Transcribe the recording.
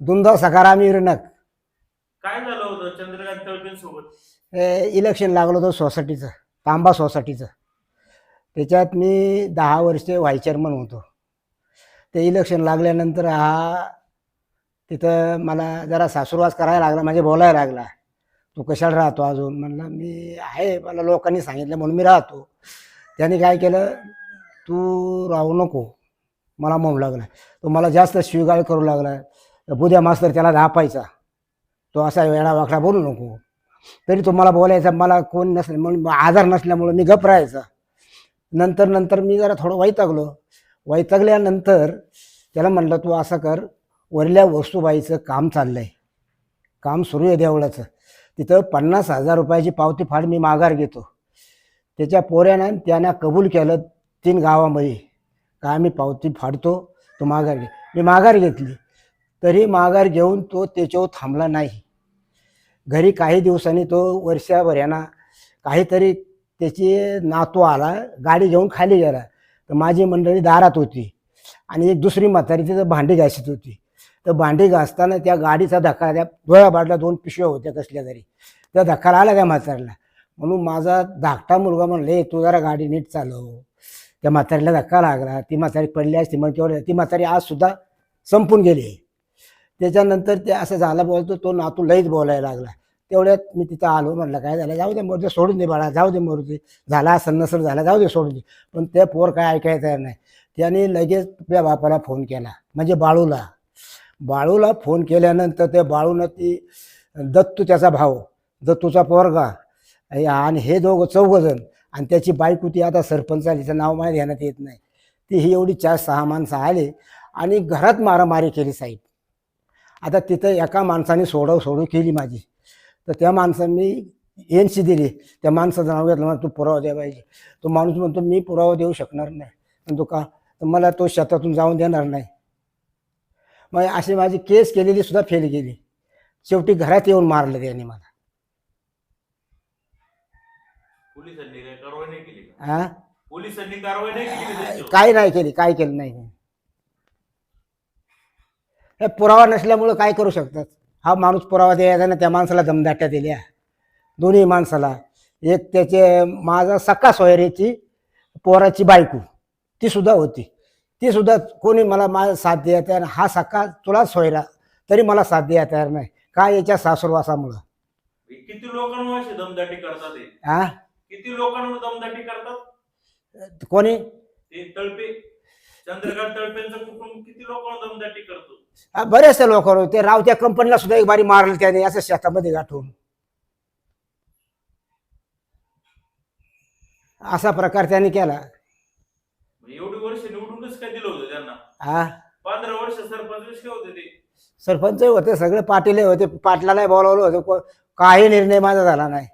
दुंदा सकाराम इरणक काय झालं होतं चंद्रकांत तळपेन सोबत हे इलेक्शन लागलं होतं सोसायटीचं तांबा सोसायटीचं. त्याच्यात मी दहा वर्षे व्हाईस चेअरमन होतो. ते इलेक्शन लागल्यानंतर हा तिथं मला जरा सासूरवास करायला लागला म्हणजे बोलायला लागला. तू कशाला राहतो अजून? म्हणलं मी आहे मला लोकांनी सांगितलं म्हणून मी राहतो. त्याने काय केलं तू राहू नको मला म्हणू लागला. तो मला जास्त शिवगाळ करू लागला. बुद्या मास्तर त्याला धापायचा तो असा वेळा वाकडा बोलू नको. तरी तो मला बोलायचा मला कोण नसले म्हणून आजार नसल्यामुळं मी गप राहायचा. नंतर नंतर मी जरा थोडं वैतागलो. वैतागल्यानंतर त्याला म्हणलं तू असं कर वरल्या वस्तूबाईचं काम चाललं आहे काम सुरू आहे देवळाचं. तिथं पन्नास हजार रुपयाची पावती फाड मी माघार घेतो. त्याच्या पोऱ्यानं त्यानं कबूल केलं तीन गावामध्ये. का आम्ही पावती फाडतो तो माघार घे. मी माघार घेतली. तरी माघार घेऊन तो त्याच्यावर थांबला नाही. घरी काही दिवसांनी तो वर्षाभऱ्याना काहीतरी त्याची नातू आला गाडी घेऊन खाली गेला. तर माझी मंडळी दारात होती आणि एक दुसरी म्हातारी तिथं भांडी घासत होती. तर भांडी घासताना त्या गाडीचा धक्का त्या डोळ्या बाटल्या दोन पिशव्या होत्या कसल्या तरी. त्या धक्काला आला त्या म्हातारीला. म्हणून माझा धाकटा मुलगा म्हणले तू जरा गाडी नीट चालव. त्या म्हातारीला धक्का लागला. ती म्हातारी पडली असती मग तेवढं ती म्हातारी आज सुद्धा संपून गेली. त्याच्यानंतर ते असं झालं बोलतो तो नातू लईच बोलायला लागला. तेवढ्यात मी तिथं आलो म्हणलं काय झालं जाऊ दे मरुदे सोडून दे बाळा जाऊ दे मरुदे झाला असं नसल झाला जाऊ दे सोडून दे. पण ते पोर काय ऐकायचं नाही. त्याने लगेच त्या बापाला फोन केला म्हणजे बाळूला. बाळूला फोन केल्यानंतर ते बाळूनं ती दत्तू त्याचा भाऊ दत्तूचा पोरगा आणि हे दोघं चौघजण आणि त्याची बायको ती आता सरपंच आली तिचं नाव माहीत घेण्यात येत नाही. ती ही एवढी चार सहा माणसं आले आणि घरात मारामारी केली साहेब. आता तिथं एका माणसाने सोडव सोडव केली माझी. तर त्या माणसांनी एनसी दिली. त्या माणसाचं नाव घेतलं मला तू पुरावा द्या पाहिजे. तो माणूस म्हणतो मी पुरावा देऊ शकणार नाही. म्हणतो का? तर मला तो शेतातून जाऊन देणार नाही. मग अशी माझी केस केलेली सुद्धा फेल गेली. शेवटी घरात येऊन मारलं त्याने मला. पोलिसांनी कारवाई नाही केली का? हा पोलिसांनी कारवाई नाही केली का त्याच्यावर? काय नाही केली काय केलं नाही. हे पुरावा नसल्यामुळं काय करू शकतात? हा माणूस पुरावा द्यायचा ना त्या माणसाला दमदाट्या दिल्या. दोन्ही माणसाला. एक त्याचे माझा सक्का सोयरेची पोराची बायको ती सुद्धा होती. ती सुद्धा कोणी मला माझा साथ द्या तयार नाही. हा सक्का तुला सोयरा तरी मला साथ द्या तयार नाही. का याच्या सासूरवासामुळं किती अशी दमदाटी करतात हे? हा किती दमदाटी करतात? कोणी? ते तळपे. चंद्रकांत तळपेंचं कुटुंब किती लोकांवर दमदाटी करतो? हा, बरेचसे लोक ते रावत्या कंपनीला सुद्धा एक बारी मारलं त्याने असं शेतामध्ये गाठून. असा प्रकार त्याने केला. मग एवढी वर्ष निवडूनच काय दिलं होतं त्यांना? हा? पंधरा वर्ष सरपंच कसे होते ते. सरपंच होते सगळे पाटील होते पाटलाला बोलावलं होतं को- काही निर्णय माझा झाला नाही.